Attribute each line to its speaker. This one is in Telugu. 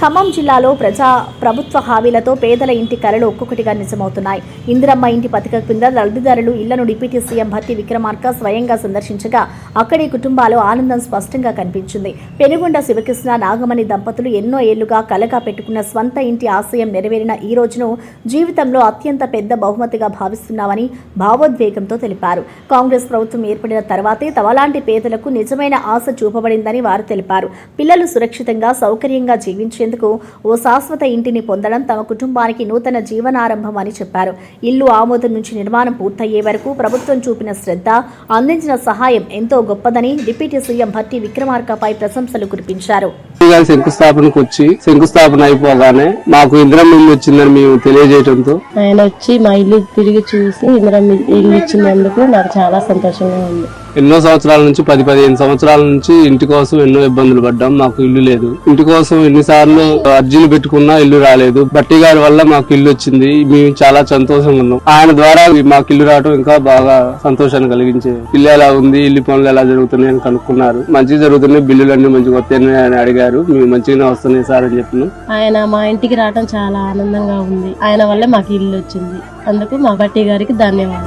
Speaker 1: ఖమ్మం జిల్లాలో ప్రజా ప్రభుత్వ హామీలతో పేదల ఇంటి కలలు ఒక్కొక్కటిగా నిజమవుతున్నాయి. ఇందిరమ్మ ఇంటి పథకం కింద లబ్ధిదారులు ఇళ్ళను డిప్యూటీ సీఎం భట్టి విక్రమార్క స్వయంగా సందర్శించగా అక్కడి కుటుంబాలు ఆనందం స్పష్టంగా కనిపించింది. పెనుగొండ శివకృష్ణ నాగమణి దంపతులు ఎన్నో ఏళ్ళుగా కలగా పెట్టుకున్న స్వంత ఇంటి ఆశయం నెరవేరిన ఈ రోజును జీవితంలో అత్యంత పెద్ద బహుమతిగా భావిస్తున్నామని భావోద్వేగంతో తెలిపారు. కాంగ్రెస్ ప్రభుత్వం ఏర్పడిన తర్వాతే తమలాంటి పేదలకు నిజమైన ఆశ చూపబడిందని వారు తెలిపారు. పిల్లలు సురక్షితంగా సౌకర్యంగా జీవించే జీవించేందుకు ఓ శాశ్వత ఇంటిని పొందడం తమ కుటుంబానికి నూతన జీవనారంభం అని చెప్పారు. ఇల్లు ఆమోదం నుంచి నిర్మాణం పూర్తయ్యే వరకు ప్రభుత్వం చూపిన శ్రద్ధ అందించిన సహాయం ఎంతో గొప్పదని డిప్యూటీ సీఎం భట్టి విక్రమార్కపై ప్రశంసలు కురిపించారు.
Speaker 2: శంకుస్థాపనకు వచ్చి శంకుస్థాపన అయిపోగానే మాకు ఇంద్రం ఇల్లు వచ్చిందని మేము తెలియజేయడంతో
Speaker 3: ఆయన వచ్చి మా ఇల్లు తిరిగి చూసి ఇందిరా ఇల్లు ఇచ్చినందుకు నాకు చాలా సంతోషంగా ఉంది.
Speaker 2: ఎన్నో సంవత్సరాల నుంచి పది పదిహేను సంవత్సరాల నుంచి ఇంటి కోసం ఎన్నో ఇబ్బందులు పడ్డాం. మాకు ఇల్లు లేదు. ఇంటి కోసం ఎన్నిసార్లు అర్జీలు పెట్టుకున్నా ఇల్లు రాలేదు. బట్టి గారి వల్ల మాకు ఇల్లు వచ్చింది. మేము చాలా సంతోషంగా ఉన్నాం. ఆయన ద్వారా మాకు ఇల్లు రావడం ఇంకా బాగా సంతోషాన్ని కలిగించే ఇల్లు ఎలా ఉంది ఇల్లు పనులు ఎలా జరుగుతున్నాయి అని కనుక్కున్నారు. మంచిగా జరుగుతున్నాయి. బిల్లులు అన్ని మంచిగా వస్తాయని ఆయన అడిగారు. మేము మంచిగానే వస్తున్నాయి సార్ అని చెప్పినాం.
Speaker 3: ఆయన మా ఇంటికి రావడం చాలా ఆనందంగా ఉంది. ఆయన వల్ల మాకు ఇల్లు వచ్చింది. అందుకు మా బట్టి గారికి ధన్యవాదాలు.